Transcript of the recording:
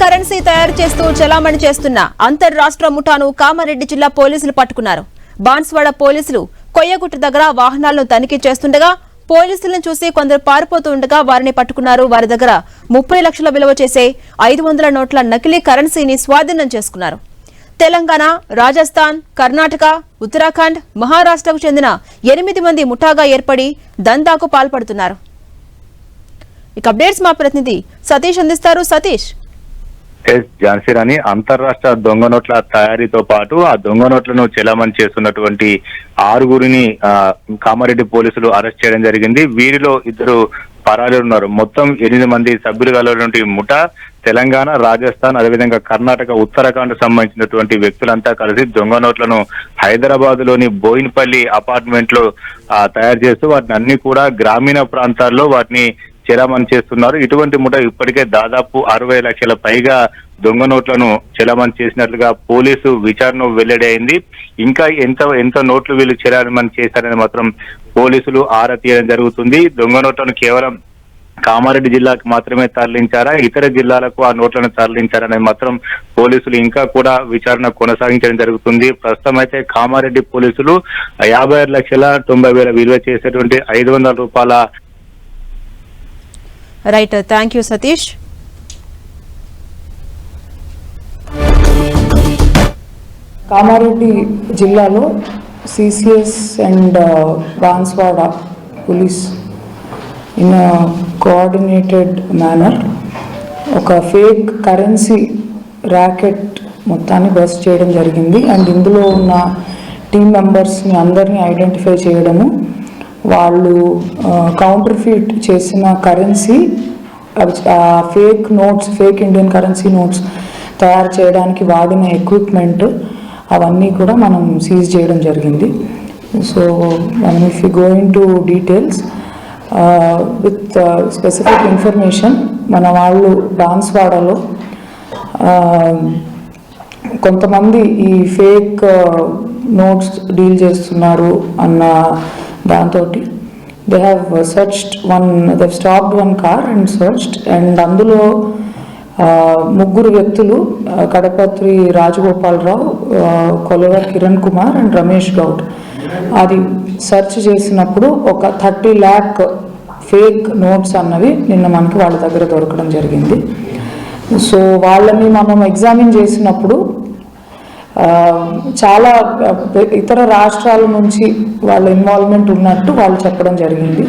Currency తయారు చేస్తూ చలామణి చేస్తున్న అంతర్రాష్ట్ర ముఠాను కామారెడ్డి జిల్లా పోలీసులు పట్టుకున్నారు. బాన్స్వాడ పోలీసులు కొయ్యగుట్ట దగ్గర వాహనాలను తనిఖీ చేస్తుండగా పోలీసులను చూసి కొందరు పారిపోతూ ఉండగా వారిని పట్టుకున్నారు. వారి దగ్గర ముప్పై లక్షల విలువ చేసే ఐదు వందల నోట్ల నకిలీ కరెన్సీని స్వాధీనం చేసుకున్నారు. తెలంగాణ రాజస్థాన్ కర్ణాటక ఉత్తరాఖండ్ మహారాష్ట్రకు చెందిన ఎనిమిది మంది ముఠాగా ఏర్పడి దందాకు పాల్పడుతున్నారు. ఇక అప్డేట్స్ మా ప్రతినిధి సతీష్ అందిస్తారు. సతీష్ ఎస్ ఝాన్సీ రాణి అంతర్రాష్ట్ర దొంగ నోట్ల తయారీతో పాటు ఆ దొంగ నోట్లను చెలామణి చేస్తున్నటువంటి ఆరుగురిని కామారెడ్డి పోలీసులు అరెస్ట్ చేయడం జరిగింది. వీరిలో ఇద్దరు పరాలు ఉన్నారు. మొత్తం ఎనిమిది మంది సభ్యులు కలిగినటువంటి ముఠ తెలంగాణ రాజస్థాన్ అదేవిధంగా కర్ణాటక ఉత్తరాఖండ్ సంబంధించినటువంటి వ్యక్తులంతా కలిసి దొంగ నోట్లను హైదరాబాద్లోని బోయిన్పల్లి అపార్ట్మెంట్లో తయారు చేస్తూ వాటిని అన్ని కూడా గ్రామీణ ప్రాంతాల్లో వాటిని చెలామణి చేస్తున్నారు. ఇటువంటి ముఠ ఇప్పటికే దాదాపు అరవై లక్షల పైగా దొంగ నోట్లను చెలామణి చేసినట్లుగా పోలీసు విచారణ వెల్లడి అయింది. ఇంకా ఎంత ఎంత నోట్లు వీళ్ళు చెలామణి చేశారని మాత్రం పోలీసులు ఆరా తీయడం జరుగుతుంది. దొంగ నోట్లను కేవలం కామారెడ్డి జిల్లాకు మాత్రమే తరలించారా? ఇతర జిల్లాలకు ఆ నోట్లను తరలించారనేది మాత్రం పోలీసులు ఇంకా కూడా విచారణ కొనసాగించడం జరుగుతుంది. ప్రస్తుతం అయితే కామారెడ్డి పోలీసులు యాభై ఆరు లక్షల తొంభై వేల విలువ చేసేటువంటి ఐదు వందల రూపాయల right thank you Satish Kamareddy జిల్లాలో CCS and Banswada police in coordinated manner ఒక ఫేక్ కరెన్సీ ర్యాకెట్ మొత్తాన్ని బస్ చేయడం జరిగింది. అండ్ ఇందులో ఉన్న టీం మెంబర్స్ని అందరినీ ఐడెంటిఫై చేయడము వాళ్ళు కౌంటర్ ఫీట్ చేసిన currency fake notes fake Indian currency notes తయారు చేయడానికి వాడిన ఎక్విప్మెంట్ అవన్నీ కూడా మనం సీజ్ చేయడం జరిగింది. సో మనం if you going to details with specific information మన వాళ్ళు డాన్స్ వాడలో కొంతమంది ఈ ఫేక్ నోట్స్ డీల్ చేస్తున్నారు అన్న దాంతో they have searched one they stopped one car and searched and అందులో ముగ్గురు వ్యక్తులు కడపత్రి రాజగోపాలరావు కొలవర్ కిరణ్ కుమార్ అండ్ రమేష్ గౌడ్. అది సెర్చ్ చేసినప్పుడు ఒక థర్టీ ల్యాక్ ఫేక్ నోట్స్ అన్నవి నిన్న మనకి వాళ్ళ దగ్గర దొరకడం జరిగింది. సో వాళ్ళని మనం ఎగ్జామిన్ చేసినప్పుడు చాలా ఇతర రాష్ట్రాల నుంచి వాళ్ళ ఇన్వాల్వ్మెంట్ ఉన్నట్టు వాళ్ళు చెప్పడం జరిగింది.